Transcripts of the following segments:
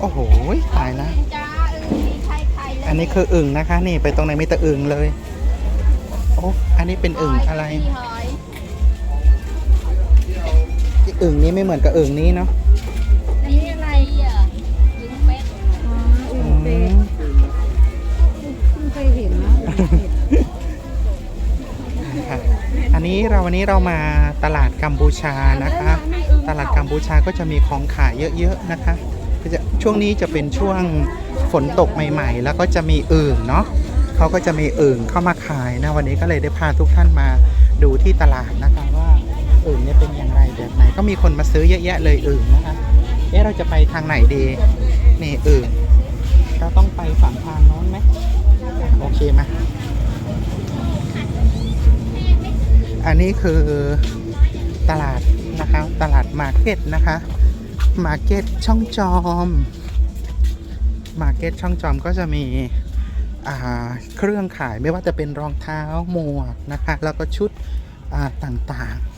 โอ้โหตายแล้วจ้าเออมีใครใครเลยอันนี้คืออึ่งนะคะ นี่ไปตรงไหนมีแต่อึ่งเลยโอ้อันนี้เป็นอึ่งอะไรหอยอึ่งนี้ไม่เหมือนกับอึ่งนี้เนาะอันนี้อะไรอะยิงเป็ดอ๋ออึ่งอืเป็ดมเพิ่งเคยเห็นนะอึ่งเป็ดค่ะอันนี้เราวันนี้เรามาตลาดกัมพูชานะคะ ตลาดกัมพูชาก็จะมีของขายเยอะๆนะคะก็จะ ช่วงนี้จะเป็นช่วงฝนตกใหม่ ๆ แล้วก็จะมีอึ่งเนาะเขาก็จะมีอึ่งเข้ามาขายนะวันนี้ก็เลยได้พาทุกท่านมาดูที่ตลาดนะคะว่าอึ่งเนี่ยเป็นอย่างไรแบบไหนก็มีคนมาซื้อเยอะแยะเลยอึ่งนะคะเอ๊ะเราจะไปทางไหนดีนี่อึ่งเราต้องไปฝั่งทางโน้นไหมโอเคไหมอันนี้คือตลาดนะคะตลาดมาร์เก็ตนะคะ มาร์เก็ตช่องจอม มาร์เก็ตช่องจอมก็จะมีเครื่องขายไม่ว่าจะเป็นรองเท้าหมวกนะคะ แล้วก็ชุดต่างๆ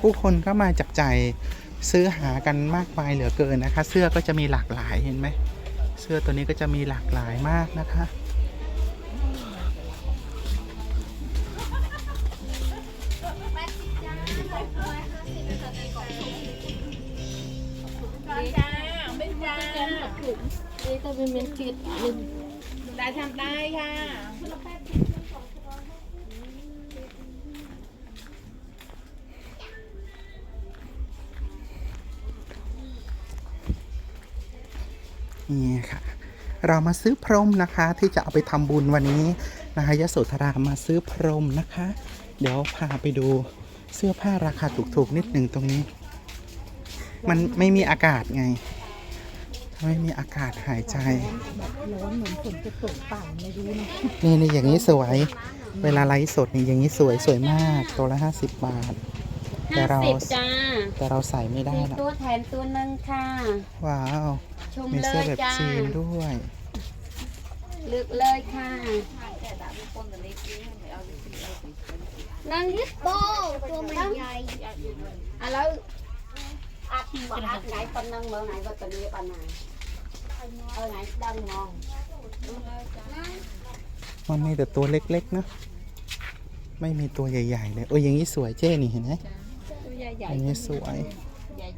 กู้คนก็มาจับใจซื้อหากันมากมายเหลือเกินนะคะ เสื้อก็จะมีหลากหลายเห็นไหม เสื้อตัวนี้ก็จะมีหลากหลายมากนะคะ เป็นจ้านี่ก็เป็นเป็นจิตลินได้ทำได้ค่ะนี่ค่ะ เรามาซื้อพรมนะคะที่จะเอาไปทำบุญวันนี้นะคะยโสธรามาซื้อพรมนะคะ เดี๋ยวพาไปดูเสื้อผ้าราคาถูกๆนิดหนึ่งตรงนี้ มันไม่มีอากาศไง ไม่มีอากาศหายใจ แบบร้อนเหมือนฝนจะตกเปล่าไม่รู้นะนี่นี่อย่างนี้สวย เวลาไลฟ์สดนี่อย่างนี้สวยสวยมาก ตัวละ50บาท แต่เรา สิบจ้าแต่เราใส่ไม่ได้มีนะตัวแทนตัวหนึงค่ะ ว้าว ชมมีเลเสื้อยแบบจ้าจีนด้วย เลือกเลยค่ะนั่งยึดโบตัวมันใหญ่อะแล้ว อัดว่าอัดไหนปนนั่งเมื่อไหนก็ตัวนี้ปนไหนเออไหนดังมองมันมีแต่ตัวเล็กๆนะ ไม่มีตัวใหญ่ ๆ เลย โอ้ยอย่างนี้สวยเจ้นี่เห็นไหมตัวใหญ่ๆอย่างนี้สวยใหญ่